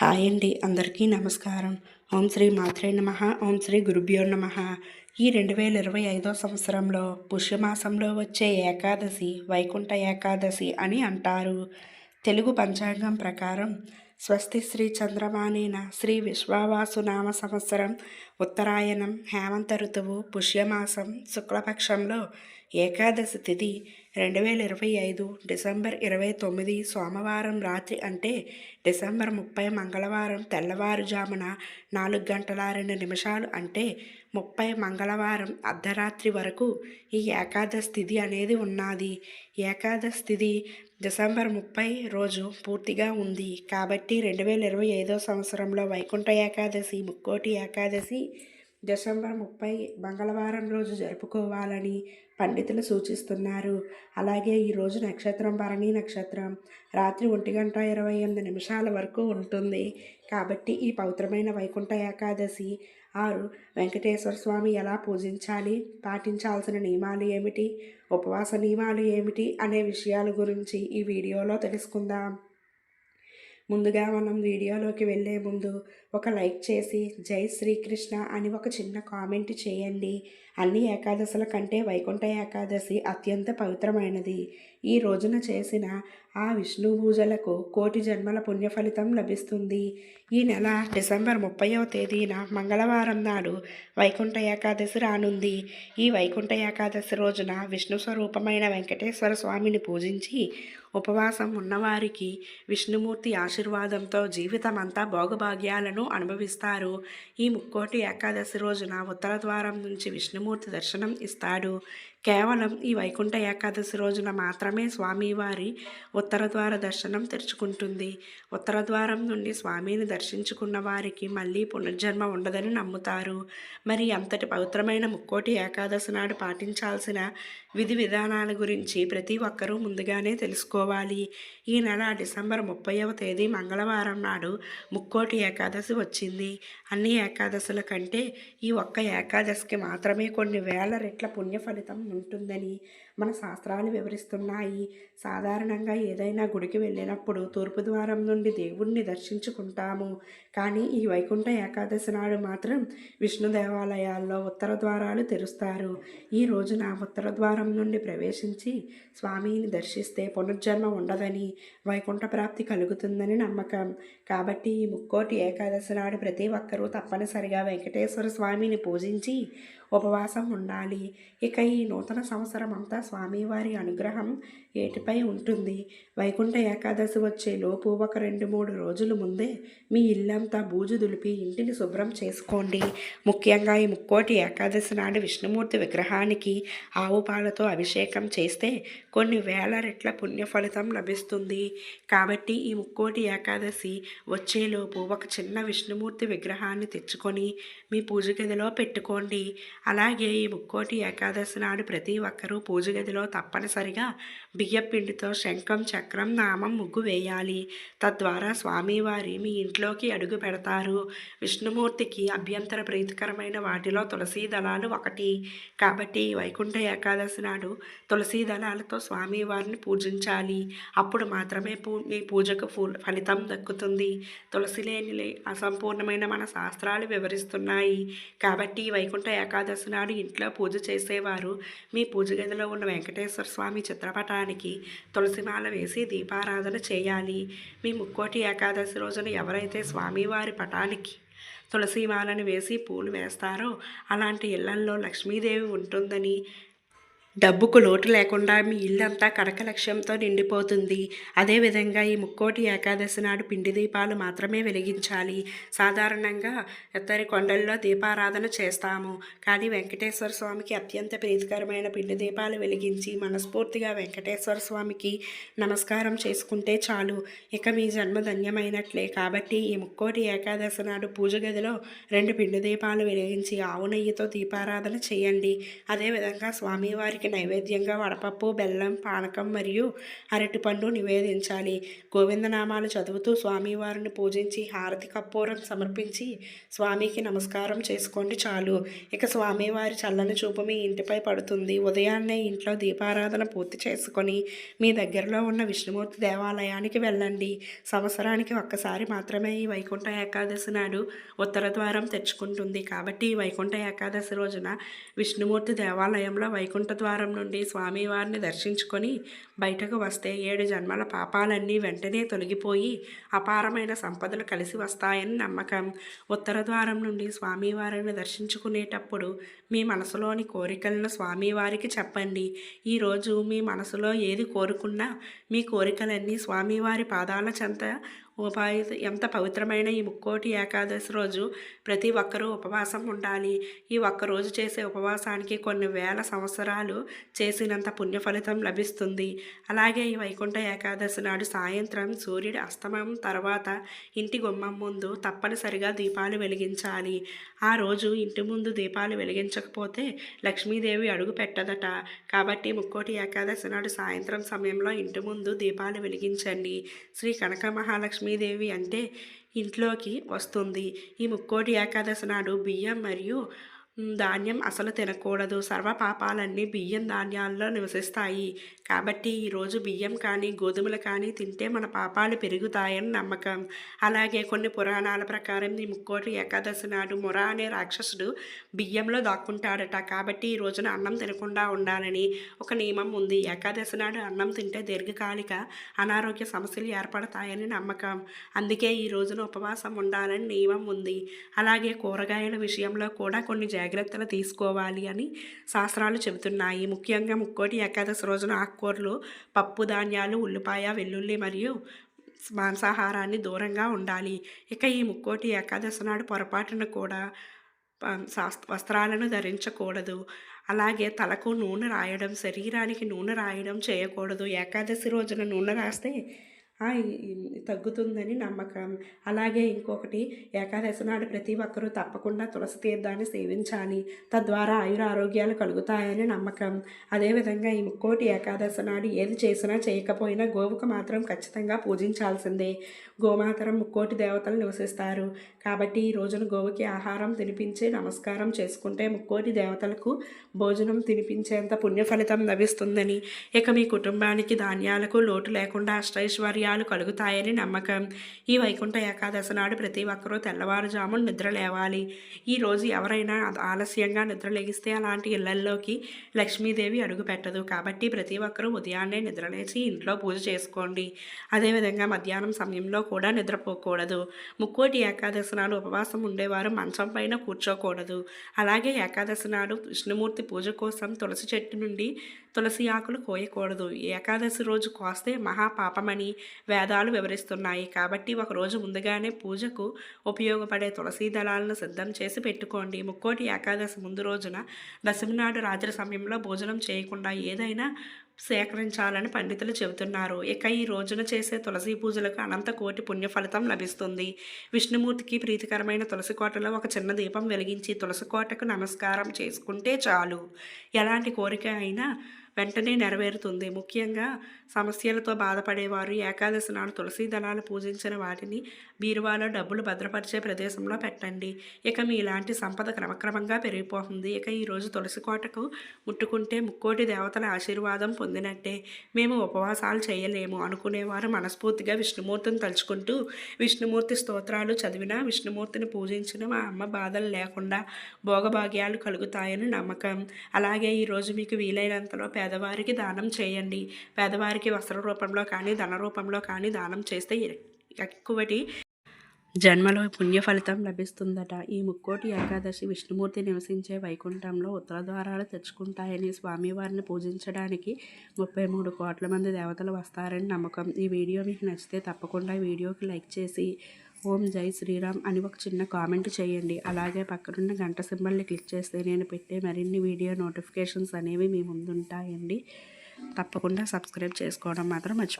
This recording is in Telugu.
హాయ్ అండి. అందరికీ నమస్కారం. ఓం శ్రీ మాత్రే నమ. ఓం శ్రీ గురుభ్యో నమ. ఈ రెండు వేల ఇరవై ఐదో సంవత్సరంలో పుష్యమాసంలో వచ్చే ఏకాదశి వైకుంఠ ఏకాదశి అని అంటారు. తెలుగు పంచాంగం ప్రకారం స్వస్తి శ్రీ చంద్రమానేన శ్రీ విశ్వావాసు నామ సంవత్సరం ఉత్తరాయణం హేమంత ఋతువు పుష్యమాసం శుక్లపక్షంలో ఏకాదశి తిథి రెండు వేల ఇరవై ఐదు డిసెంబర్ ఇరవై తొమ్మిది సోమవారం రాత్రి అంటే డిసెంబర్ ముప్పై మంగళవారం తెల్లవారుజామున నాలుగు గంటల రెండు నిమిషాలు అంటే ముప్పై మంగళవారం అర్ధరాత్రి వరకు ఈ ఏకాదశి తిథి అనేది ఉన్నది. ఏకాదశి తిథి డిసెంబర్ ముప్పై రోజు పూర్తిగా ఉంది. కాబట్టి రెండు వేల ఇరవై ఐదో సంవత్సరంలో వైకుంఠ ఏకాదశి ముక్కోటి ఏకాదశి డిసెంబర్ ముప్పై మంగళవారం రోజు జరుపుకోవాలని పండితులు సూచిస్తున్నారు. అలాగే ఈరోజు నక్షత్రం భరణి నక్షత్రం. రాత్రి ఒంటి గంట ఇరవై ఎనిమిది నిమిషాల వరకు ఉంటుంది. కాబట్టి ఈ పవిత్రమైన వైకుంఠ ఏకాదశి ఆరు వెంకటేశ్వర స్వామి ఎలా పూజించాలి? పాటించాల్సిన నియమాలు ఏమిటి? ఉపవాస నియమాలు ఏమిటి? అనే విషయాల గురించి ఈ వీడియోలో తెలుసుకుందాం. ముందుగా మనం వీడియోలోకి వెళ్ళే ముందు ఒక లైక్ చేసి జై శ్రీకృష్ణ అని ఒక చిన్న కామెంట్ చేయండి. అన్ని ఏకాదశుల కంటే వైకుంఠ ఏకాదశి అత్యంత పవిత్రమైనది. ఈ రోజున చేసిన ఆ విష్ణు పూజలకు కోటి జన్మల పుణ్య ఫలితం లభిస్తుంది. ఈ నెల డిసెంబర్ ముప్పైవ తేదీన మంగళవారం నాడు వైకుంఠ ఏకాదశి రానుంది. ఈ వైకుంఠ ఏకాదశి రోజున విష్ణు స్వరూపమైన వెంకటేశ్వర స్వామిని పూజించి ఉపవాసం ఉన్నవారికి విష్ణుమూర్తి ఆశీర్వాదంతో జీవితం అంతా భోగభాగ్యాలను అనుభవిస్తారు. ఈ ముక్కోటి ఏకాదశి రోజున ఉత్తర ద్వారం నుంచి విష్ణుమూర్తి విష్ణుమూర్తి దర్శనం ఇస్తాడు. కేవలం ఈ వైకుంఠ ఏకాదశి రోజున మాత్రమే స్వామివారి ఉత్తర ద్వార దర్శనం తెరుచుకుంటుంది. ఉత్తర ద్వారం నుండి స్వామిని దర్శించుకున్న వారికి మళ్ళీ పునర్జన్మ ఉండదని నమ్ముతారు. మరి అంతటి పవిత్రమైన ముక్కోటి ఏకాదశి నాడు పాటించాల్సిన విధి విధానాల గురించి ప్రతి ఒక్కరూ ముందుగానే తెలుసుకోవాలి. ఈ నెల డిసెంబర్ ముప్పైవ తేదీ మంగళవారం నాడు ముక్కోటి ఏకాదశి వచ్చింది. అన్ని ఏకాదశుల కంటే ఈ ఒక్క ఏకాదశికి మాత్రమే కొన్ని వేల రెట్ల పుణ్య ఫలితం ఉంటుందని మన శాస్త్రాలు వివరిస్తున్నాయి. సాధారణంగా ఏదైనా గుడికి వెళ్ళినప్పుడు తూర్పు ద్వారం నుండి దేవుణ్ణి దర్శించుకుంటాము. కానీ ఈ వైకుంఠ ఏకాదశి నాడు మాత్రం విష్ణు దేవాలయాల్లో ఉత్తర ద్వారాలు తెరుస్తారు. ఈ రోజున ఉత్తర ద్వారం నుండి ప్రవేశించి స్వామిని దర్శిస్తే పునర్జన్మ ఉండదని వైకుంఠ ప్రాప్తి కలుగుతుందని నమ్మకం. కాబట్టి ఈ ముక్కోటి ఏకాదశి నాడు ప్రతి ఒక్కరూ తప్పనిసరిగా వెంకటేశ్వర స్వామిని పూజించి ఉపవాసం ఉండాలి. ఇక ఈ నూతన సంవత్సరం అంతా స్వామివారి అనుగ్రహం ఏటిపై ఉంటుంది. వైకుంఠ ఏకాదశి వచ్చే లోపు ఒక రెండు మూడు రోజుల ముందే మీ ఇల్లంతా బూజు దులిపి ఇంటిని శుభ్రం చేసుకోండి. ముఖ్యంగా ఈ ముక్కోటి ఏకాదశి నాడు విష్ణుమూర్తి విగ్రహానికి ఆవు పాలతో అభిషేకం చేస్తే కొన్ని వేల రెట్ల పుణ్య ఫలితం లభిస్తుంది. కాబట్టి ఈ ముక్కోటి ఏకాదశి వచ్చేలోపు ఒక చిన్న విష్ణుమూర్తి విగ్రహాన్ని తెచ్చుకొని మీ పూజ గదిలో పెట్టుకోండి. అలాగే ఈ ముక్కోటి ఏకాదశి నాడు ప్రతి ఒక్కరూ పూజ గదిలో తప్పనిసరిగా బియ్యపిండితో శంఖం చక్రం నామం ముగ్గు వేయాలి. తద్వారా స్వామివారి మీ ఇంట్లోకి అడుగు పెడతారు. విష్ణుమూర్తికి అభ్యంతర ప్రీతికరమైన వాటిలో తులసీ దళాలు ఒకటి. కాబట్టి వైకుంఠ ఏకాదశి నాడు తులసీ దళాలతో స్వామివారిని పూజించాలి. అప్పుడు మాత్రమే పూ మీ పూజకు ఫలితం దక్కుతుంది. తులసి లేని అసంపూర్ణమైన మన శాస్త్రాలు వివరిస్తున్నాయి. కాబట్టి వైకుంఠ ఏకాదశి నాడు ఇంట్లో పూజ చేసేవారు. మీ పూజ గదిలో ఉన్న వెంకటేశ్వర స్వామి చిత్రపటాన్ని చిత్రపటానికి తులసిమాల వేసి దీపారాధన చేయాలి. మీ ముక్కోటి ఏకాదశి రోజున ఎవరైతే స్వామివారి పటానికి తులసిమాలను వేసి పూలు వేస్తారో అలాంటి ఇళ్ళల్లో లక్ష్మీదేవి ఉంటుందని డబ్బుకు లోటు లేకుండా మీ ఇల్లంతా కడక లక్ష్యంతో నిండిపోతుంది అదేవిధంగా ఈ ముక్కోటి ఏకాదశి నాడు పిండి దీపాలు మాత్రమే వెలిగించాలి. సాధారణంగా ఎత్తరి కొండల్లో దీపారాధన చేస్తాము. కానీ వెంకటేశ్వర స్వామికి అత్యంత ప్రీతికరమైన పిండి దీపాలు వెలిగించి మనస్ఫూర్తిగా వెంకటేశ్వర స్వామికి నమస్కారం చేసుకుంటే చాలు. ఇక మీ జన్మ ధన్యమైనట్లే. కాబట్టి ఈ ముక్కోటి ఏకాదశి నాడు పూజ గదిలో రెండు పిండి దీపాలు వెలిగించి ఆవు నెయ్యితో దీపారాధన చేయండి. అదేవిధంగా స్వామివారికి స్వామివారికి నైవేద్యంగా వడపప్పు బెల్లం పానకం మరియు అరటిపండు నివేదించాలి. గోవిందనామాలు చదువుతూ స్వామివారిని పూజించి హారతి కర్పూరం సమర్పించి స్వామికి నమస్కారం చేసుకోండి చాలు. ఇక స్వామివారి చల్లని చూపు మీ ఇంటిపై పడుతుంది. ఉదయాన్నే ఇంట్లో దీపారాధన పూర్తి చేసుకొని మీ దగ్గరలో ఉన్న విష్ణుమూర్తి దేవాలయానికి వెళ్ళండి. సంవత్సరానికి ఒక్కసారి మాత్రమే ఈ వైకుంఠ ఏకాదశి నాడు ఉత్తర ద్వారం తెచ్చుకుంటుంది. కాబట్టి ఈ వైకుంఠ ఏకాదశి రోజున విష్ణుమూర్తి దేవాలయంలో వైకుంఠ ద్వారం నుండి స్వామివారిని దర్శించుకొని బయటకు వస్తే ఏడు జన్మల పాపాలన్నీ వెంటనే తొలగిపోయి అపారమైన సంపదలు కలిసి వస్తాయని నమ్మకం. ఉత్తర ద్వారం నుండి స్వామివారిని దర్శించుకునేటప్పుడు మీ మనసులోని కోరికలను స్వామివారికి చెప్పండి. ఈరోజు మీ మనసులో ఏది కోరుకున్నా మీ కోరికలన్నీ స్వామివారి పాదాల చెంత ఉపాయ ఎంత పవిత్రమైన ఈ ముక్కోటి ఏకాదశి రోజు ప్రతి ఒక్కరూ ఉపవాసం ఉండాలి. ఈ ఒక్కరోజు చేసే ఉపవాసానికి కొన్ని వేల సంవత్సరాలు చేసినంత పుణ్య ఫలితం లభిస్తుంది. అలాగే ఈ వైకుంఠ ఏకాదశి నాడు సాయంత్రం సూర్యుడి అస్తమయం తర్వాత ఇంటి గుమ్మం ముందు తప్పనిసరిగా దీపాలు వెలిగించాలి. ఆ రోజు ఇంటి ముందు దీపాలు వెలిగించకపోతే లక్ష్మీదేవి అడుగు పెట్టదట. కాబట్టి ముక్కోటి ఏకాదశి నాడు సాయంత్రం సమయంలో ఇంటి ముందు దీపాలు వెలిగించండి. శ్రీ కనక మహాలక్ష్మి లక్ష్మీదేవి అంటే ఇంట్లోకి వస్తుంది. ఈ ముక్కోటి ఏకాదశి నాడు బియ్యం మరియు ధాన్యం అసలు తినకూడదు. సర్వ పాపాలన్నీ బియ్యం ధాన్యాల్లో నివసిస్తాయి. కాబట్టి ఈరోజు బియ్యం కానీ గోధుమలు కానీ తింటే మన పాపాలు పెరుగుతాయని నమ్మకం. అలాగే కొన్ని పురాణాల ప్రకారం ఈ ముక్కోటి ఏకాదశి నాడు మొర అనే రాక్షసుడు బియ్యంలో దాక్కుంటాడట. కాబట్టి ఈ రోజున అన్నం తినకుండా ఉండాలని ఒక నియమం ఉంది. ఏకాదశి నాడు అన్నం తింటే దీర్ఘకాలిక అనారోగ్య సమస్యలు ఏర్పడతాయని నమ్మకం. అందుకే ఈ రోజున ఉపవాసం ఉండాలని నియమం ఉంది. అలాగే కూరగాయల విషయంలో కూడా కొన్ని జాగ్రత్తలు జాగ్రత్తలు తీసుకోవాలి అని శాస్త్రాలు చెబుతున్నాయి. ముఖ్యంగా ముక్కోటి ఏకాదశి రోజున ఆకుకూరలు పప్పు ధాన్యాలు ఉల్లిపాయ వెల్లుల్లి మరియు మాంసాహారాన్ని దూరంగా ఉండాలి. ఇక ఈ ముక్కోటి ఏకాదశి నాడు పొరపాటున కూడా వస్త్రాలను ధరించకూడదు. అలాగే తలకు నూనె రాయడం శరీరానికి నూనె రాయడం చేయకూడదు. ఏకాదశి రోజున నూనె రాస్తే తగ్గుతుందని నమ్మకం. అలాగే ఇంకొకటి ఏకాదశి నాడు ప్రతి ఒక్కరూ తప్పకుండా తులసి తీర్థాన్ని సేవించాలి. తద్వారా ఆయుర ఆరోగ్యాలు కలుగుతాయని నమ్మకం. అదేవిధంగా ఈ ముక్కోటి ఏకాదశి నాడు ఏది చేసినా చేయకపోయినా గోవుకు మాత్రం ఖచ్చితంగా పూజించాల్సిందే. గోమాతరం ముక్కోటి దేవతలు నివసిస్తారు. కాబట్టి ఈ రోజున గోవుకి ఆహారం తినిపించి నమస్కారం చేసుకుంటే ముక్కోటి దేవతలకు భోజనం తినిపించేంత పుణ్య ఫలితం లభిస్తుందని. ఇక మీ కుటుంబానికి ధాన్యాలకు లోటు లేకుండా అష్టైశ్వర్యాలు కలుగుతాయని నమ్మకం. ఈ వైకుంఠ ఏకాదశి నాడు ప్రతి ఒక్కరూ తెల్లవారుజామున నిద్ర లేవాలి. ఈరోజు ఎవరైనా ఆలస్యంగా నిద్ర లెగిస్తే అలాంటి ఇళ్ళల్లోకి లక్ష్మీదేవి అడుగు పెట్టదు. కాబట్టి ప్రతి ఒక్కరూ ఉదయాన్నే నిద్రలేచి ఇంట్లో పూజ చేసుకోండి. అదేవిధంగా మధ్యాహ్నం సమయంలో కూడా నిద్రపోకూడదు. ముక్కోటి ఏకాదశి నాడు ఉపవాసం ఉండేవారు మంచం పైన కూర్చోకూడదు. అలాగే ఏకాదశి నాడు విష్ణుమూర్తి పూజ కోసం తులసి చెట్టు నుండి తులసి ఆకులు కోయకూడదు. ఏకాదశి రోజు కోస్తే మహాపాపమని వేదాలు వివరిస్తున్నాయి. కాబట్టి ఒక రోజు ముందుగానే పూజకు ఉపయోగపడే తులసీ దళాలను సిద్ధం చేసి పెట్టుకోండి. ముక్కోటి ఏకాదశి ముందు రోజున దశమి నాడు రాత్రి సమయంలో భోజనం చేయకుండా ఏదైనా సేకరించాలని పండితులు చెబుతున్నారు. ఇక ఈ రోజున చేసే తులసి పూజలకు అనంత కోటి పుణ్య ఫలితం లభిస్తుంది. విష్ణుమూర్తికి ప్రీతికరమైన తులసి కోటలో ఒక చిన్న దీపం వెలిగించి తులసి కోటకు నమస్కారం చేసుకుంటే చాలు. ఎలాంటి కోరిక అయినా వెంటనే నెరవేరుతుంది. ముఖ్యంగా సమస్యలతో బాధపడేవారు ఏకాదశి నాడు తులసి దళాలు పూజించిన వాటిని బీరువాలో డబ్బులు భద్రపరిచే ప్రదేశంలో పెట్టండి. ఇక మీ ఇలాంటి సంపద క్రమక్రమంగా పెరిగిపోతుంది. ఇక ఈరోజు తులసి కోటకు ముట్టుకుంటే ముక్కోటి దేవతల ఆశీర్వాదం పొందినట్టే. మేము ఉపవాసాలు చేయలేము అనుకునేవారు మనస్ఫూర్తిగా విష్ణుమూర్తిని తలుచుకుంటూ విష్ణుమూర్తి స్తోత్రాలు చదివినా విష్ణుమూర్తిని పూజించిన మా అమ్మ బాధలు లేకుండా భోగభాగ్యాలు కలుగుతాయని నమ్మకం. అలాగే ఈరోజు మీకు వీలైనంతలో పేదవారికి దానం చేయండి. పేదవారికి వస్త్ర రూపంలో కానీ ధన రూపంలో కానీ దానం చేస్తే ఎక్కువటి జన్మలో పుణ్య ఫలితం లభిస్తుందట. ఈ ముక్కోటి ఏకాదశి విష్ణుమూర్తి నివసించే వైకుంఠంలో ఉత్తర ద్వారాలు తెచ్చుకుంటాయని స్వామివారిని పూజించడానికి ముప్పై మూడు కోట్ల మంది దేవతలు వస్తారని నమ్మకం. ఈ వీడియో మీకు నచ్చితే తప్పకుండా వీడియోకి లైక్ చేసి ఓం జై శ్రీరామ్ అని ఒక చిన్న కామెంట్ చేయండి. అలాగే పక్కనున్న గంట సింబల్ని క్లిక్ చేస్తే నేను పెట్టే మరిన్ని వీడియో నోటిఫికేషన్స్ అనేవి మీ ముందుంటాయండి. తప్పకుండా సబ్స్క్రైబ్ చేసుకోవడం మాత్రం మర్చిపో